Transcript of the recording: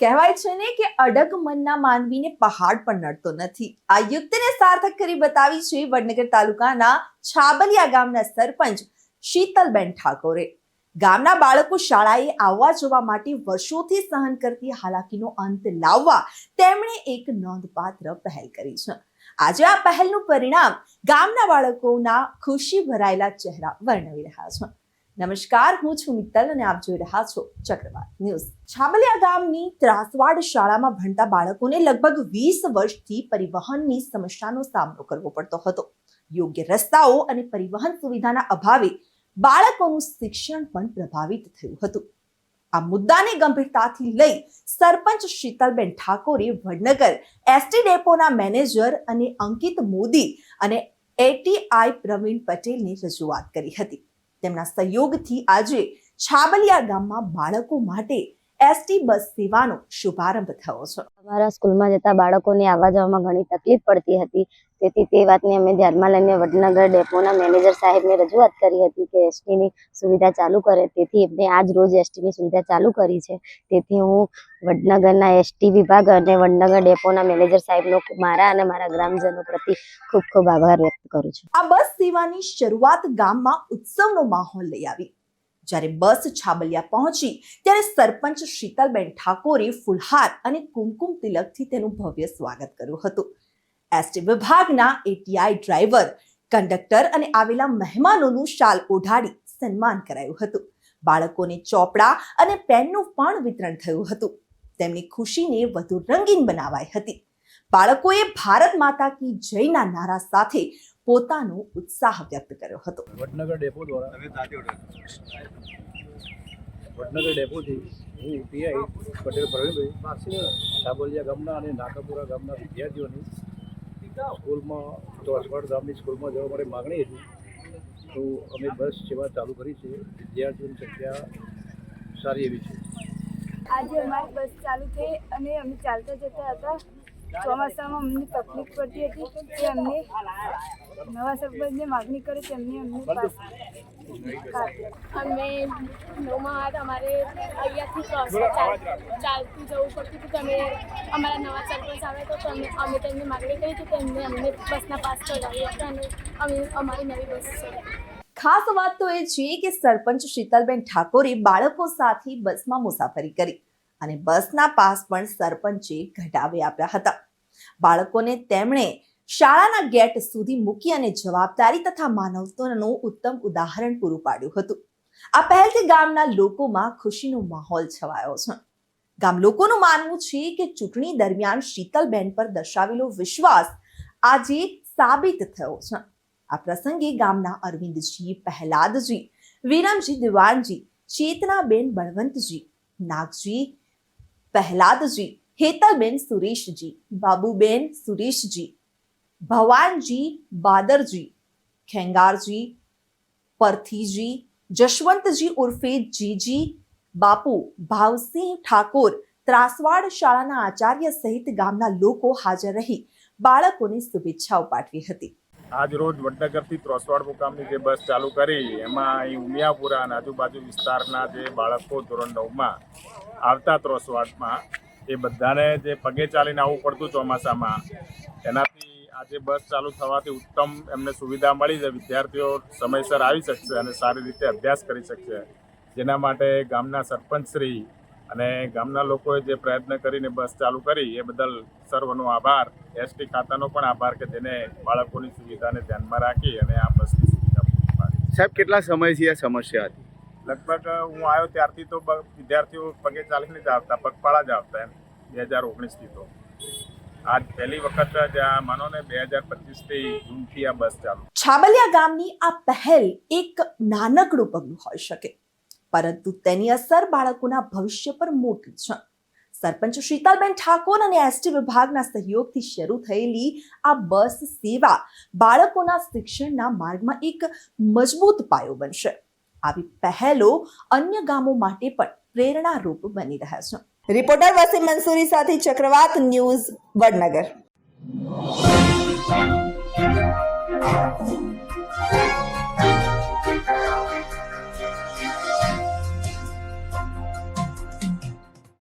કહેવાય છે ને કે અડગ મનના માનવીને પહાડ પણ નડતો નથી. આ યુક્તિને સાર્થક કરી બતાવી છે વડનગર તાલુકાના છાબલિયા ગામના સરપંચ શીતલબેન ઠાકોરે. ગામના બાળકો શાળાએ આવવા જવા માટે વર્ષોથી સહન કરતી હાલાકીનો અંત લાવવા તેમણે એક નોંધપાત્ર પહેલ કરી છે. આજે આ પહેલનું પરિણામ ગામના બાળકોના ખુશી ભરાયેલા ચહેરા વર્ણવી રહ્યા છે. નમસ્કાર, હું છું મિત્તલ અને આપ જોઈ રહ્યા છો ચક્રવાત ન્યૂઝ. છાબલિયા ગામની ત્રાસવાડ શાળામાં ભણતા બાળકોને લગભગ વીસ વર્ષથી પરિવહનની સમસ્યાનો સામનો કરવો પડતો હતો. યોગ્ય રસ્તાઓ અને પરિવહન સુવિધાના અભાવે બાળકોનું શિક્ષણ પણ પ્રભાવિત થયું હતું. આ મુદ્દાને ગંભીરતાથી લઈ સરપંચ શીતલબેન ઠાકોરે વડનગર એસટી ડેપોના મેનેજર અને અંકિત મોદી અને એટીઆઈ પ્રવીણ પટેલની રજૂઆત કરી હતી. તેમના સહયોગથી આજે છાબલિયા ગામમાં બાળકો માટે એસટી બસ સેવાનો શુભારંભ થયો છે. અમારા સ્કૂલમાં જતા બાળકોને આવવા જવામાં ઘણી તકલીફ પડતી હતી. તેથી તે વાતને અમે ધ્યાનમાં લઈને વડનગર ડેપોના મેનેજર સાહેબને રજૂઆત કરી હતી કે એસટીની સુવિધા ચાલુ કરે. તેથી એમને આજ રોજ એસટીની સુવિધા ચાલુ કરી છે. તેથી હું વડનગરના એસટી વિભાગ અને વડનગર ડેપોના મેનેજર સાહેબનો મારા અને મારા ગ્રામજનો પ્રતિ ખૂબ ખૂબ આભાર વ્યક્ત કરું છું. આ બસ સેવાની શરૂઆત ગામમાં ઉત્સવનો માહોલ લઈ આવી. જ્યારે બસ છાબલિયા પહોંચી, ત્યારે સરપંચ શીતલબેન ઠાકોરે ફુલહાર અને કુમકુમ તિલકથી તેનું ભવ્ય સ્વાગત કર્યું હતું. એસટી વિભાગના એટીઆઈ ડ્રાઈવર, કંડક્ટર અને આવેલા મહેમાનોનું શાલ ઓઢાડી સન્માન કરાયું હતું. બાળકોને ચોપડા અને પેનનું પણ વિતરણ થયું હતું. તેમની ખુશીને વધુ રંગીન બનાવાઈ હતી. બાળકોએ ભારત માતા કી જયના નારા સાથે પોતાનો ઉત્સાહ વ્યક્ત કર્યો હતો. વડનગર ડેપો દ્વારા વડનગર ડેપોથી હું યુપીઆઈ પટેલ પ્રવીણભાઈ સાબલિયા ગામના અને નાકાપુરા ગામના વિદ્યાર્થીઓની સ્કૂલમાં ચોસવાડ ગામની સ્કૂલમાં જવા માટે માગણી હતી. તો અમે બસ સેવા ચાલુ કરી છે. વિદ્યાર્થીઓની સંખ્યા સારી એવી છે. આજે અમારી બસ ચાલુ થઈ અને અમે ચાલતા જતા હતા. ચોમાસામાં અમને તકલીફ પડતી હતી કે અમને નવા સરપંચને માગણી કરી તેમને અમને અમે નવમાં અમારે અહીંયાથી ચાલતું જવું પડતું હતું. તમે અમારા નવા સરપંચ આવે તો તમે અમે તેમને માગણી કરી તો તેમને અમને બસના પાસ કઢાવી હતા અને અમે અમારી નવી બસ ચલાવી ખાસ વાત તો એ છે કે સરપંચ શીતલબેન ઠાકોરે બાળકો સાથે બસમાં મુસાફરી કરી અને બસના પાસ પણ સરપંચે ઘટાવી આપ્યા હતા. બાળકોને તેમણે શાળાના ગેટ સુધી મૂકી અને જવાબદારી તથા માનવતાનું ઉત્તમ ઉદાહરણ પૂરું પાડ્યું હતું. આ પહેલથી ગામના લોકોમાં ખુશીનો માહોલ છવાયો છે. ગામ લોકોનું માનવું છે કે ચૂંટણી દરમિયાન શીતલબેન પર દર્શાવેલો વિશ્વાસ આજે સાબિત થયો છે. આ પ્રસંગે ગામના અરવિંદજી, પહેલાદજી, વિરમજી દિવાનજી, ચેતનાબેન બળવંતજી, નાગજી, પહેલાદજી, હેતલબેન સુરેશજી, બાબુબેન સુરેશજી ભવાનજી, બાદરજી, ખેંગારજી, પરથીજી, જશવંતજી ઉર્ફે જીજી, બાપુ ભાવસિંહ ઠાકોર, ત્રાસવાડ શાળાના આચાર્ય સહિત ગામના લોકો હાજર રહી બાળકોને શુભેચ્છાઓ પાઠવી હતી. આજ રોજ વડનગરથી ત્રોસવાડ મુકામની જે બસ ચાલુ કરી, એમાં અહીં ઉમિયાપુરા અને આજુબાજુ વિસ્તારના જે બાળકો ધોરણ નવમાં આવતા ત્રોસવાડમાં, એ બધાને જે પગે ચાલીને આવવું પડતું ચોમાસામાં, એનાથી આજે બસ ચાલુ થવાથી ઉત્તમ એમને સુવિધા મળી છે. વિદ્યાર્થીઓ સમયસર આવી શકશે અને સારી રીતે અભ્યાસ કરી શકશે. જેના માટે ગામના સરપંચશ્રી અને ગામના લોકોએ જે પ્રયત્ન કરીને બસ ચાલુ કરી એ બદલ સર્વનો આભાર. એસટી ખાતાનો પણ આભાર કે જેને બાળકોની સુવિધાને ધ્યાનમાં રાખી અને આ બસની સુવિધા સાહેબ કેટલા સમયથી આ સમસ્યા હતી? લગભગ હું આવ્યો ત્યારથી તો વિદ્યાર્થીઓ પગે ચાલીને જ આવતા પગપાળા જ આવતા એમ બે હજાર ઓગણીસથી તો. આજ પહેલી વખત જ આ માનો ને પચીસથી જૂનથી આ બસ ચાલુ. છાબલિયા ગામની આ પહેલ એક નાનકડું પગલું હોઈ શકે, પરંતુ તેની અસર બાળકોના ભવિષ્ય પર મોટી છે. સરપંચ શીતલબેન ઠાકોર અને એસટી વિભાગના સહયોગથી શરૂ થયેલી આ બસ સેવા બાળકોના શિક્ષણના માર્ગમાં એક મજબૂત પાયો બનશે. આવી પહેલો અન્ય ગામો માટે પણ પ્રેરણારૂપ બની રહ્યા છે. રિપોર્ટર વસીમ મંસૂરી સાથે ચક્રવાત ન્યૂઝ વડનગર.